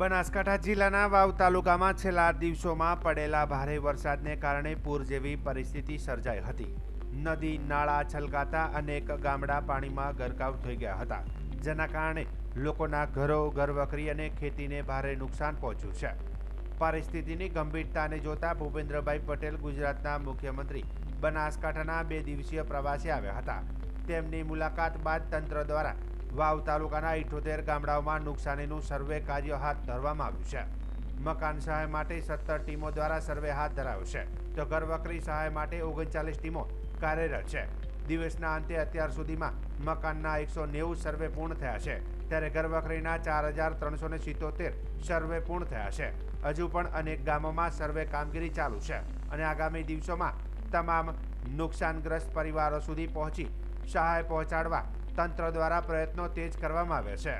બનાસકાંઠા જિલ્લાના વાવ તાલુકામાં છેલ્લા દિવસોમાં પડેલા ભારે વરસાદને કારણે પૂર જેવી પરિસ્થિતિ સર્જાઈ હતી. નદી, નાળા છલકાતા અનેક ગામડા પાણીમાં ગરકાવ થઈ ગયા હતા. જેના કારણે લોકોના ઘરો, ઘરવખરી અને ખેતીને ભારે નુકસાન પહોંચ્યું છે. પરિસ્થિતિની ગંભીરતાને જોતા ભૂપેન્દ્રભાઈ પટેલ ગુજરાતના મુખ્યમંત્રી બનાસકાંઠાના બે દિવસીય પ્રવાસે આવ્યા હતા. તેમની મુલાકાત બાદ તંત્ર દ્વારા વાવ તાલુકાના ઇઠોતેર ગામડાઓમાં નુકસાનીનું સર્વે કાર્ય હાથ ધરવામાં આવ્યું છે. મકાન સહાય માટે સત્તર ટીમો દ્વારા સર્વે હાથ ધરાયો છે. તો ઘરવકરી સહાય માટે ઓગણચાલીસ ટીમો કાર્યરત છે. દિવસના અંતે અત્યાર સુધીમાં મકાનના એકસો નેવું સર્વે પૂર્ણ થયા છે. ત્યારે ઘરવકરીના ચાર હજાર ત્રણસો ને સિત્તોતેર સર્વે પૂર્ણ થયા છે. હજુ પણ અનેક ગામોમાં સર્વે કામગીરી ચાલુ છે અને આગામી દિવસોમાં તમામ નુકસાનગ્રસ્ત પરિવારો સુધી પહોંચી સહાય પહોંચાડવા તંત્ર દ્વારા પ્રયત્નો તેજ કરવામાં આવ્યા છે.